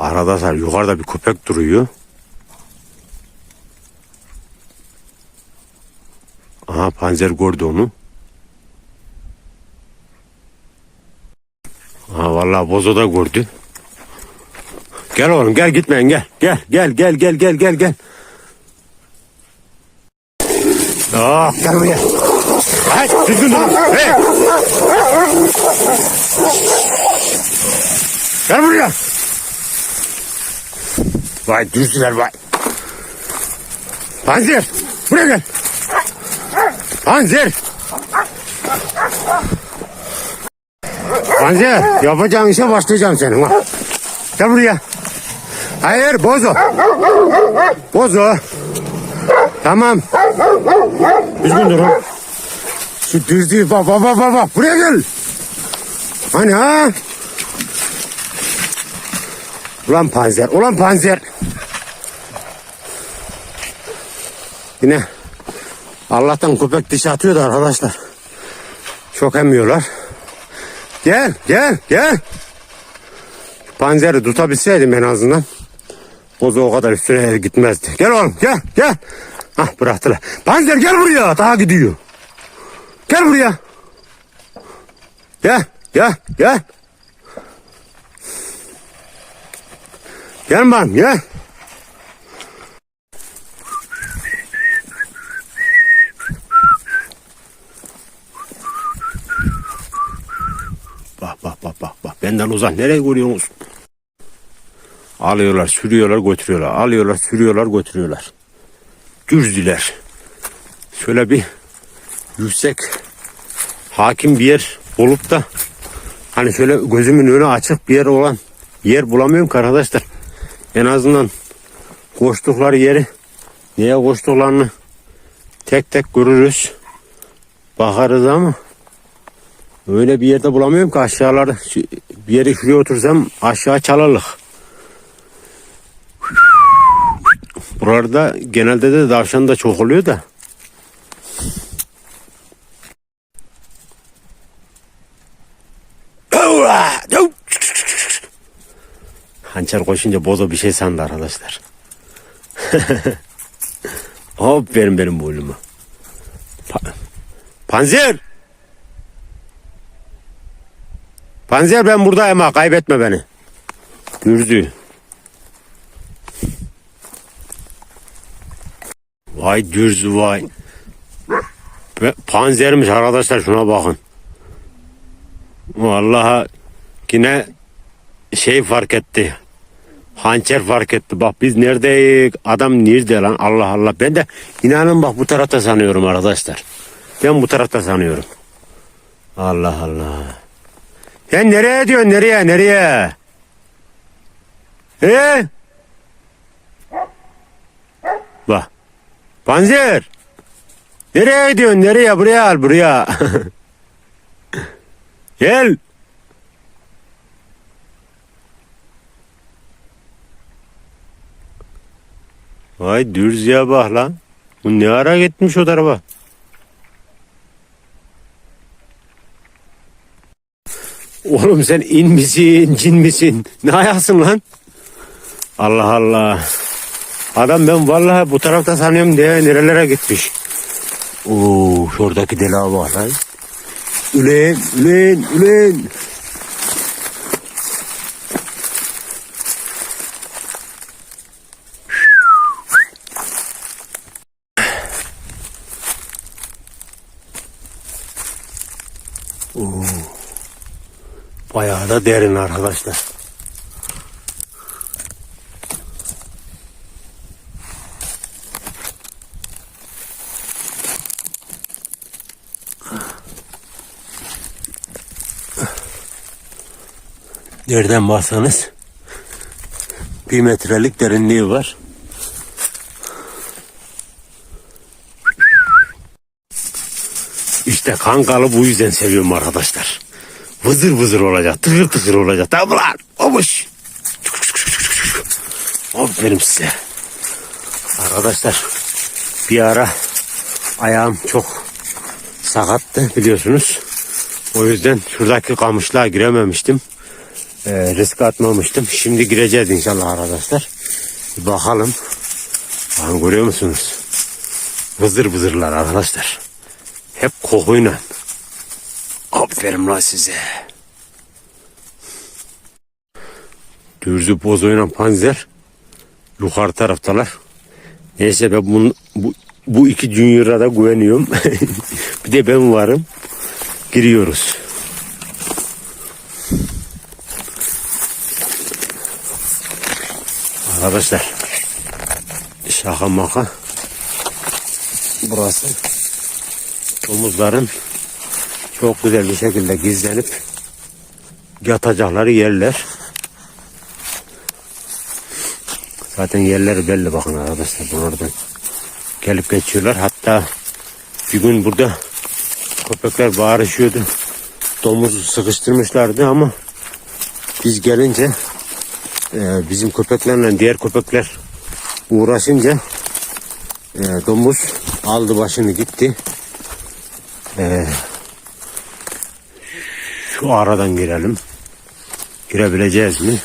Arkadaşlar yukarıda bir köpek duruyor. Aha panzer gördü onu. Aha vallahi bozo da gördü. Gel oğlum gel gitmeyin gel. Gel gel gel gel gel gel gel. Aa, gel buraya. Hey, düzgün durun. Hey. Gel buraya. Vay düzgüler vay. Panzer. Buraya gel. Panzer. Panzer yapacağın işe başlayacağım senin. ha. Gel buraya. Hayır bozo. Bozo. Tamam. Düzgün durun. Şu düzlüğü bak bak bak bak bak. Buraya gel. Hani ha? Ulan panzer, ulan panzer. Yine Allah'tan köpek dişi atıyor da arkadaşlar. Çok emmiyorlar. Gel, gel, gel. Panzeri tutabilseydim en azından. Bozu o kadar üstüne gitmezdi. Gel oğlum, gel, gel. Hah bıraktılar. Panzer gel buraya, daha gidiyor. Gel buraya. Gel, gel, gel. Gel bana, gel. Bak bak bak bak bak. Benden uzak. Nereye görüyorsunuz? Alıyorlar, sürüyorlar, götürüyorlar. Alıyorlar, sürüyorlar, götürüyorlar. Düzdüler. Şöyle bir yüksek hakim bir yer olup da hani şöyle gözümün önü açık bir yer olan yer bulamıyorum ki arkadaşlar. En azından koştukları yeri neye koştuklarını tek tek görürüz. Bakarız ama öyle bir yerde bulamıyorum ki aşağılarda bir yere şuraya otursam aşağı çalarlık. Buralarda genelde de tavşan da çok oluyor da. Hançer koşunca bozo bir şey sandı arkadaşlar. Hop verin benim boynumu. Pa- Panzer! Panzer ben buradayım ha kaybetme beni. Gürdü. Vay dürzü vay. Panzermiş arkadaşlar şuna bakın. Vallahi yine şey fark etti. Hançer fark etti. Bak biz neredeyiz? Adam nerede lan? Allah Allah. Ben de inanın bak bu tarafta sanıyorum arkadaşlar. Ben bu tarafta sanıyorum. Allah Allah. Sen nereye diyorsun? Nereye? Nereye? He? Bak. Panzer. Nereye gidiyorsun? Nereye? Buraya al buraya. Gel. Vay dürzüye bak lan. Bu ne ara gitmiş o tarafa? Oğlum sen in misin, cin misin? Ne ayaksın lan? Allah Allah. Adam ben vallahi bu tarafta sanıyorum diye nerelere gitmiş. Oo, şuradaki dela var lan. Ülen, ülen, ülen. Da derin arkadaşlar. Nereden baksanız bir metrelik derinliği var. İşte kankalı bu yüzden seviyorum arkadaşlar. Vızır vızır olacak, tıkır tıkır olacak. Tamam lan, olmuş. Aferin size. Arkadaşlar bir ara ayağım çok sakattı biliyorsunuz. O yüzden şuradaki kamışlığa girememiştim. e, risk atmamıştım. Şimdi gireceğiz inşallah arkadaşlar. Bir bakalım. Bakın görüyor musunuz? Vızır vızırlar arkadaşlar. Hep kokuyla. Aferin lan size. Dürzü bozoyla panzer yukarı taraftalar. Neyse ben bunu, bu, bu iki junior'a da güveniyorum. bir de ben varım. Giriyoruz. Arkadaşlar şaka maka burası domuzların çok güzel bir şekilde gizlenip yatacakları yerler. Zaten yerleri belli bakın arkadaşlar buradan gelip geçiyorlar. Hatta bir gün burada köpekler bağırışıyordu. Domuzu sıkıştırmışlardı ama biz gelince e, bizim köpeklerle diğer köpekler uğraşınca e, domuz aldı başını gitti. E, şu aradan girelim. Girebileceğiz mi?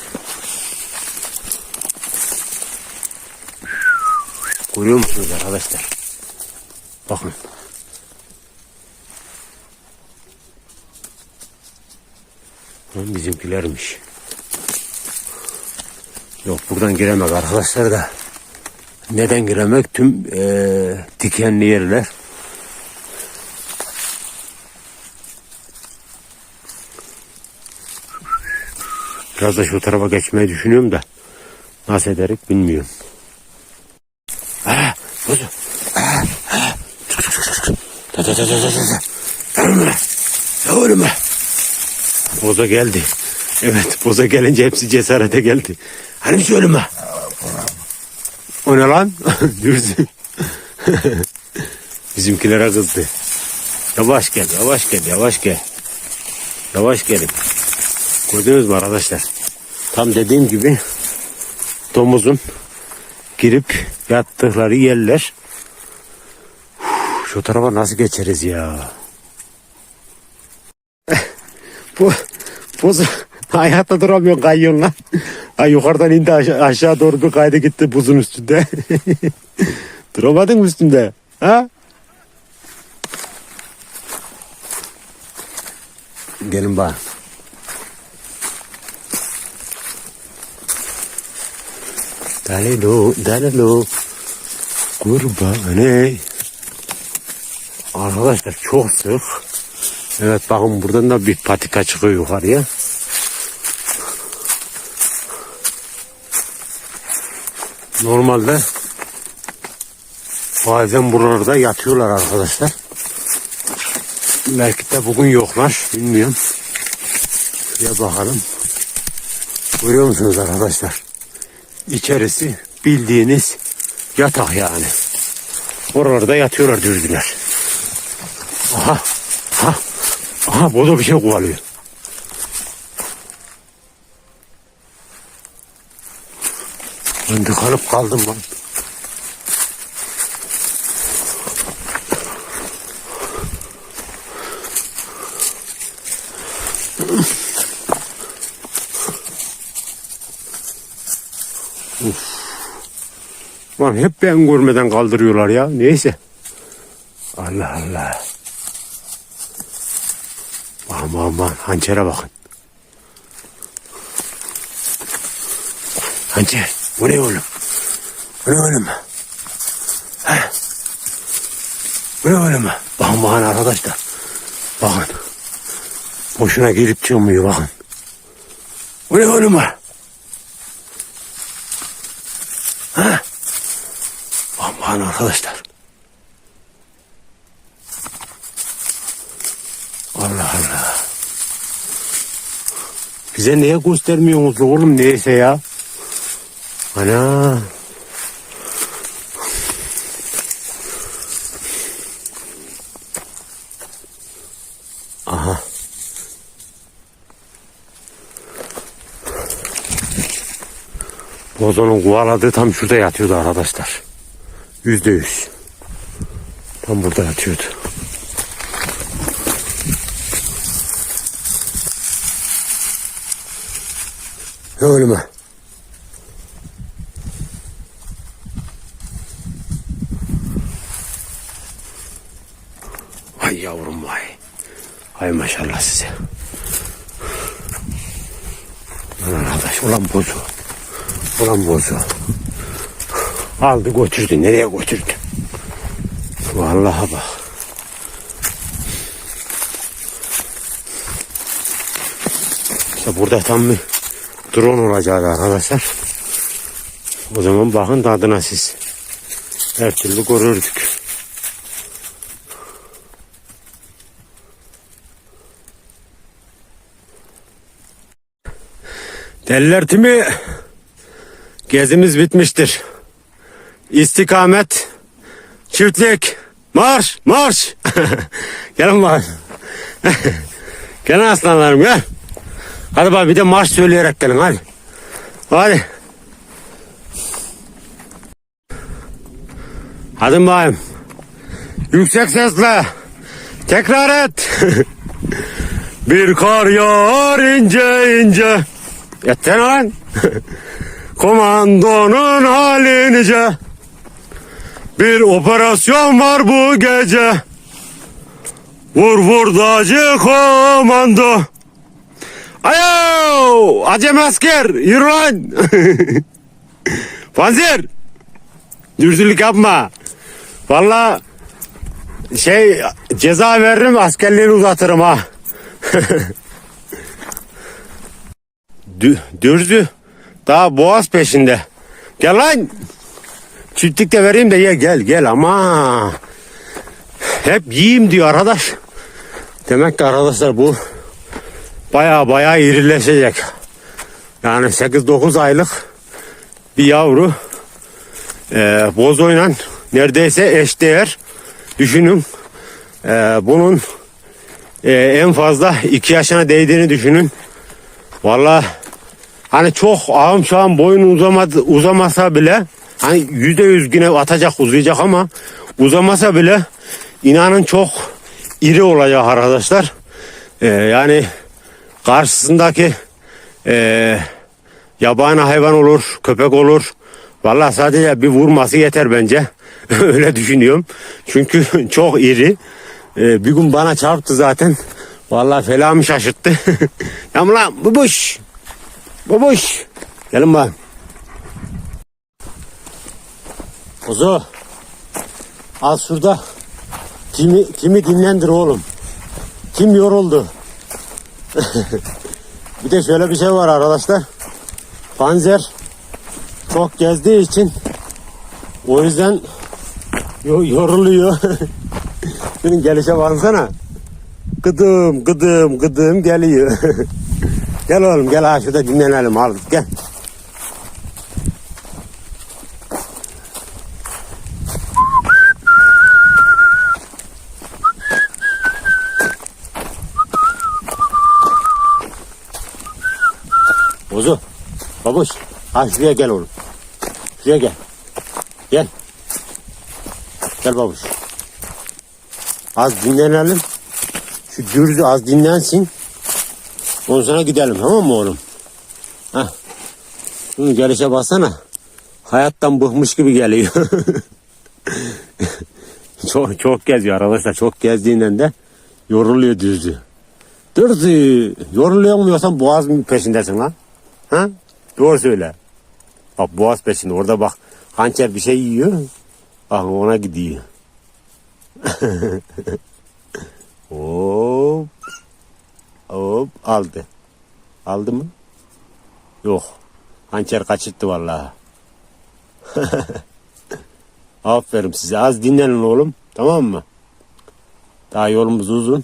Görüyor musunuz arkadaşlar? Bakın. Lan bizimkilermiş. Yok buradan giremek arkadaşlar da. Neden giremek? Tüm eee, dikenli yerler. Biraz da şu tarafa geçmeyi düşünüyorum da. Nasıl ederek bilmiyorum. Ah, bozu. Ah, ah. Çık, çık, çık, çık. Ta, ta, ta, ta, ta, ta. Gel oğlum. Gel oğlum. Boza geldi. Evet boza gelince hepsi cesarete geldi. Hani söyleme. O ne lan? Dürsün. Bizimkilere kızdı. Yavaş gel, yavaş gel, yavaş gel. Yavaş gelin. Gördünüz mü arkadaşlar? Tam dediğim gibi domuzun girip yattıkları yerler. Şu tarafa nasıl geçeriz ya? Bu bozu hayatta duramıyor kayıyorsun lan. Ha, yukarıdan indi aşağı, aşağı doğru bir kaydı gitti buzun üstünde. Duramadın mı üstünde? Ha? Gelin bak. Dalilo, dalilo. Kurban ey. Arkadaşlar çok sık. Evet bakın buradan da bir patika çıkıyor yukarıya. Normalde bazen buralarda yatıyorlar arkadaşlar. Belki de bugün yoklar. Bilmiyorum. Şuraya bakalım. Görüyor musunuz arkadaşlar? İçerisi bildiğiniz yatak yani. Oralarda yatıyorlar dürdüler. Aha. Aha. Aha bu da bir şey kovalıyor. Ben tıkanıp kaldım lan. Lan hep ben görmeden kaldırıyorlar ya. Neyse. Allah Allah. Aman aman hançere bakın. Hançer. Bu ne oğlum? Bu ne oğlum? He? Bu ne oğlum? Bakın bakın arkadaşlar. Bakın. Boşuna girip çıkmıyor bakın. Bu ne oğlum? Ha? Bakın arkadaşlar. Allah Allah. Bize niye göstermiyorsunuz oğlum neyse ya? Ana. Aha. Bozonun kovaladığı tam şurada yatıyordu arkadaşlar. Yüzde yüz. Tam burada yatıyordu. Ölüme. Ay yavrum vay. Hay maşallah size. Ulan arkadaş ulan bozu. Ulan bozu. Aldı götürdü. Nereye götürdü? Vallahi bak. İşte burada tam bir drone olacak arkadaşlar. O zaman bakın tadına siz. Her türlü görürdük. Deliler timi gezimiz bitmiştir. İstikamet çiftlik marş marş. Gelin bakın. gelin aslanlarım gel. Hadi bak bir de marş söyleyerek gelin hadi. Hadi. Hadi bakayım. Yüksek sesle. Tekrar et. bir kar yağar ince ince. Yeter lan. Komandonun halinice. Bir operasyon var bu gece. Vur vur dacı komando. Ayo! Acem asker! Yürü lan! Panzer! Dürzülük yapma. Valla şey ceza veririm askerliğini uzatırım ha. Dü, dürzü daha boğaz peşinde. Gel lan! Çiftlik de vereyim de ye gel gel ama. Hep yiyeyim diyor arkadaş. Demek ki arkadaşlar bu baya baya irileşecek. Yani 8-9 aylık bir yavru e, bozoyla neredeyse eşdeğer. Düşünün e, bunun e, en fazla 2 yaşına değdiğini düşünün. Valla hani çok ağım şağım boyun uzamadı, uzamasa bile hani yüzde yüz yine atacak uzayacak ama uzamasa bile inanın çok iri olacak arkadaşlar. E, yani karşısındaki e, yabani hayvan olur, köpek olur. Vallahi sadece bir vurması yeter bence. Öyle düşünüyorum. Çünkü çok iri. E, bir gün bana çarptı zaten. Vallahi felamı şaşırttı. Yam lan bubuş. Bubuş. Gelin bak. Kuzu. Al şurada. Kimi, kimi dinlendir oğlum. Kim yoruldu? Bir de şöyle bir şey var arkadaşlar. Panzer çok gezdiği için o yüzden yo- yoruluyor. Senin gelişe baksana. Gıdım gıdım gıdım geliyor. gel oğlum gel ha şurada dinlenelim al gel. Bozu. Babuş. Ha şuraya gel oğlum. Şuraya gel. Gel. Gel babuş. Az dinlenelim. Şu dürzü az dinlensin. Ondan sonra gidelim tamam mı oğlum? Hah. Şunu gelişe baksana. Hayattan bıkmış gibi geliyor. çok çok geziyor arkadaşlar. Çok gezdiğinden de yoruluyor dürzü. Dürzü. Yoruluyor mu yoksa boğaz peşindesin lan? Ha? Doğru söyle. Bak boğaz peşinde. Orada bak hançer bir şey yiyor. Bak ona gidiyor. Hop. Hop aldı. Aldı mı? Yok. Hançer kaçırttı vallahi. Aferin size. Az dinlenin oğlum. Tamam mı? Daha yolumuz uzun.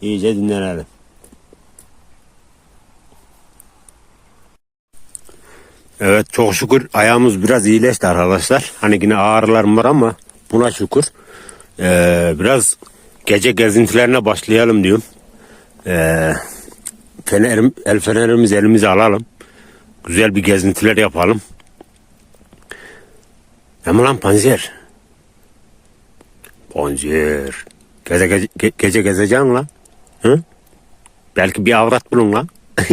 İyice dinlenelim. Evet çok şükür ayağımız biraz iyileşti arkadaşlar. Hani yine ağrılarım var ama buna şükür. Ee, biraz gece gezintilerine başlayalım diyorum. Ee, fenerim, el fenerimizi elimize alalım. Güzel bir gezintiler yapalım. Ama lan panzer. Panzer. Gece, gece, ge- gece gezeceksin lan. Hı? Belki bir avrat bulun lan.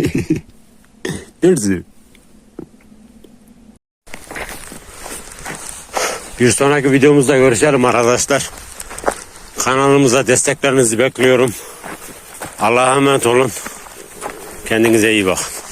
Neresi? Bir sonraki videomuzda görüşelim arkadaşlar. Kanalımıza desteklerinizi bekliyorum. Allah'a emanet olun. Kendinize iyi bakın.